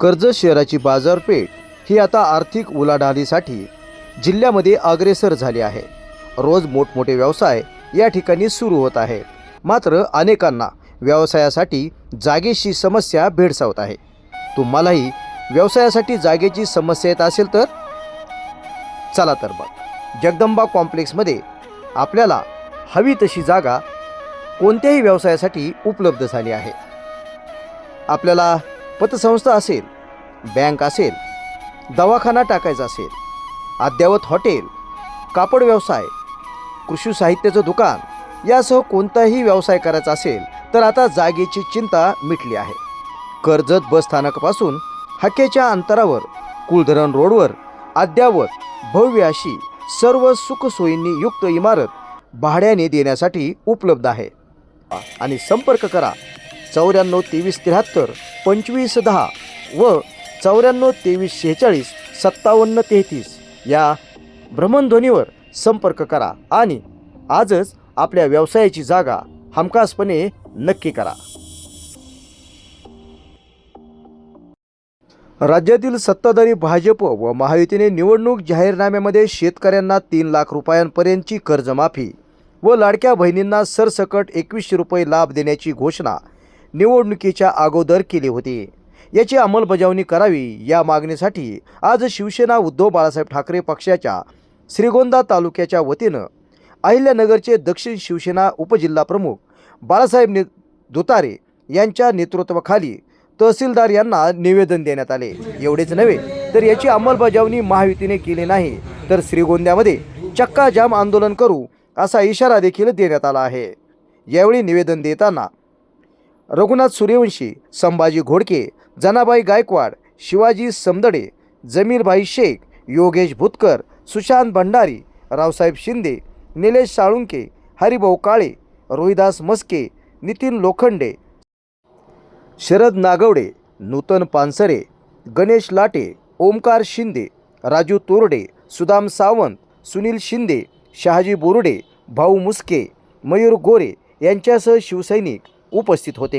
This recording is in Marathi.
कर्जत शहराची बाजारपेठ ही आता आर्थिक उलाढालीसाठी जिल्ह्यामध्ये अग्रेसर झाली आहे. रोज मोठमोठे व्यवसाय या ठिकाणी सुरू होत आहे. मात्र अनेकांना व्यवसायासाठी जागेची समस्या भेडसावत आहे. तुम्हालाही व्यवसायासाठी जागेची समस्या येत असेल तर? चला तर मग. जगदंबा कॉम्प्लेक्समध्ये आपल्याला हवी तशी जागा कोणत्याही व्यवसायासाठी उपलब्ध झाली आहे. आपल्याला पतसंस्था असेल बँक असेल दवाखाना टाकायचा असेल अद्ययावत हॉटेल कापड व्यवसाय कृषी साहित्याचं दुकान यासह कोणताही व्यवसाय करायचा असेल तर आता जागेची चिंता मिटली आहे. कर्जत बस स्थानकापासून अंतरावर कुलधरण रोडवर अद्ययावत भव्य अशी सर्व सुखसोयींनी युक्त इमारत भाड्याने देण्यासाठी उपलब्ध आहे. आणि संपर्क करा. चौऱ्याण्णव तेवीस त्र्याहत्तर पंचवीस दहा व चौऱ्याण्णव तेवीस शेहेचाळीस सत्तावन्न तेहतीस या भ्रमणध्वनीवर संपर्क करा आणि आजच आपल्या व्यवसायाची जागा हमखासपणे नक्की करा. राज्यातील सत्ताधारी भाजप व महायुतीने निवडणूक जाहीरनाम्यामध्ये शेतकऱ्यांना तीन लाख रुपयांपर्यंतची कर्जमाफी व लाडक्या बहिणींना सरसकट एकवीसशे रुपये लाभ देण्याची घोषणा निवडणुकीच्या अगोदर केली होती. याची अंमलबजावणी करावी या मागणीसाठी आज शिवसेना उद्धव बाळासाहेब ठाकरे पक्षाच्या श्रीगोंदा तालुक्याच्या वतीनं अहिल्यानगरचे दक्षिण शिवसेना उपजिल्हाप्रमुख बाळासाहेब ने दुतारे यांच्या नेतृत्वाखाली तहसीलदार यांना निवेदन देण्यात आले. एवढेच नव्हे तर याची अंमलबजावणी महायुतीने केली नाही तर श्रीगोंद्यामध्ये चक्का जाम आंदोलन करू असा इशारा देखील देण्यात आला आहे. यावेळी निवेदन देताना रघुनाथ सूर्यवंशी संभाजी घोडके जनाबाई गायकवाड शिवाजी समदडे जमीरभाई शेख योगेश भुतकर सुशांत भंडारी रावसाहेब शिंदे निलेश साळुंके हरिभाऊ काळे रोहिदास मस्के नितीन लोखंडे शरद नागवडे नूतन पानसरे गणेश लाटे ओमकार शिंदे राजू तोरडे सुदाम सावंत सुनील शिंदे शहाजी बोरडे भाऊ मुस्के मयूर गोरे यांच्यासह शिवसैनिक उपस्थित होते.